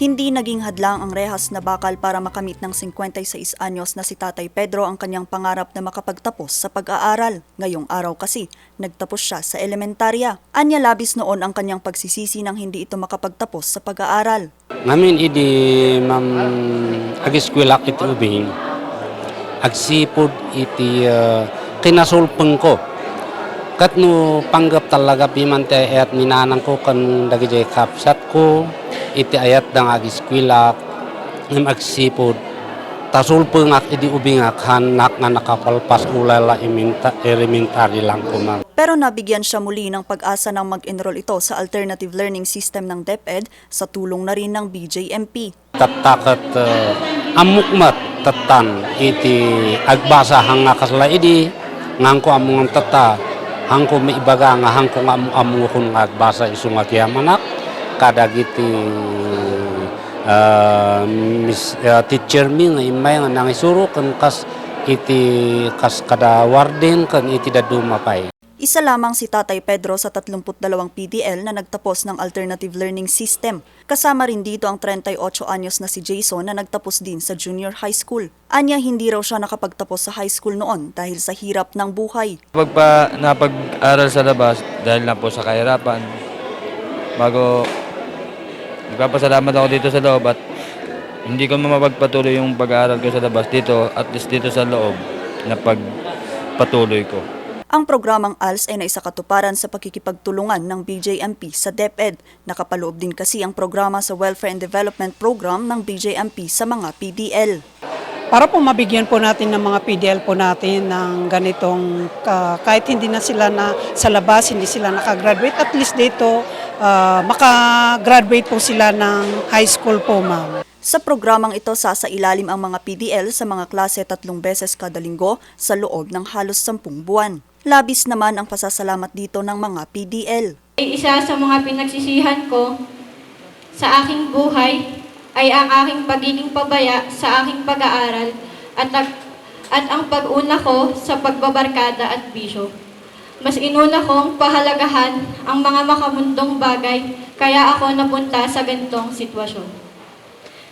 Hindi naging hadlang ang rehas na bakal para makamit ng 56 anyos na si Tatay Pedro ang kanyang pangarap na makapagtapos sa pag-aaral. Ngayong araw kasi, nagtapos siya sa elementarya. Anya labis noon ang kanyang pagsisisi nang hindi ito makapagtapos sa pag-aaral. Ngamin idi mam agiskwela iti ubing agsipod iti uh, kinasulpeng ko. Kat no panggap talaga pimante ayat minanang ko kan dagiti kapsat ko iti ayat dang agiskwela ngem agsipod tasulpeng ak idi ubing ak hanak nga nakapalpas ulala iminta elementary lang ko ma'am. Pero nabigyan siya muli ng pag-asa ng mag-enroll ito sa Alternative Learning System ng DepEd sa tulong na rin ng BJMP. tatakat uh, amukmat tatan iti agbasa hanga kasla idi ngangko among tata hangko may ibaga nga hangko nga amu amu kun nga agbasa isu nga kiyamanak kadag iti uh, mis, uh, teacher mi nga imay nga nangisuro kan kas iti kas kada warden kan iti daduma pay Isa lamang si Tatay Pedro sa 32 PDL na nagtapos ng Alternative Learning System. Kasama rin dito ang 38 anyos na si Jason na nagtapos din sa junior high school. Anya hindi raw siya nakapagtapos sa high school noon dahil sa hirap ng buhay. Pag pa napag-aral sa labas, dahil na po sa kahirapan, bago nagpapasalamat ako dito sa loob at hindi ko mapagpatuloy yung pag-aaral ko sa labas dito, at least dito sa loob, na pagpatuloy ko. Ang programang ALS ay naisakatuparan sa pakikipagtulungan ng BJMP sa DepEd. Nakapaloob din kasi ang programa sa Welfare and Development Program ng BJMP sa mga PDL. Para po mabigyan po natin ng mga PDL po natin ng ganitong, ka- kahit hindi na sila na sa labas, hindi sila nakagraduate, at least dito ah, makagraduate po sila ng high school po ma'am. Sa programang ito, sasailalim ang mga PDL sa mga klase tatlong beses kada linggo sa loob ng halos sampung buwan. Labis naman ang pasasalamat dito ng mga PDL. ay isa sa mga pinagsisihan ko sa aking buhay ay ang aking pagiging pabaya sa aking pag-aaral at, at ang pag-una ko sa pagbabarkada at bisyo. Mas inuna kong pahalagahan ang mga makamundong bagay kaya ako napunta sa ganitong sitwasyon.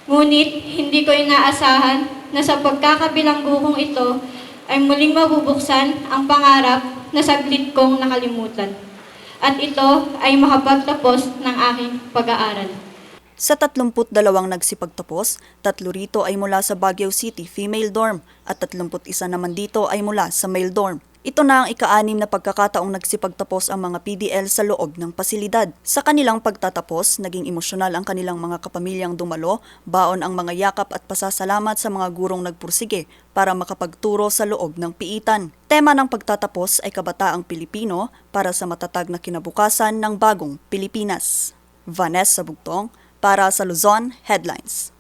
Ngunit hindi ko inaasahan na sa pagkakabilanggo kong ito ay muling mabubuksan ang pangarap na saglit kong nakalimutan. At ito ay makapagtapos ng aking pag-aaral. Sa 32 nagsipagtapos, tatlo rito ay mula sa Baguio City Female Dorm at 31 naman dito ay mula sa Male Dorm. Ito na ang ika-anim na pagkakataong nagsipagtapos ang mga PDL sa loob ng pasilidad. Sa kanilang pagtatapos, naging emosyonal ang kanilang mga kapamilyang dumalo, baon ang mga yakap at pasasalamat sa mga gurong nagpursige para makapagturo sa loob ng piitan. Tema ng pagtatapos ay kabataang Pilipino para sa matatag na kinabukasan ng bagong Pilipinas. Vanessa Bugtong, para sa Luzon Headlines.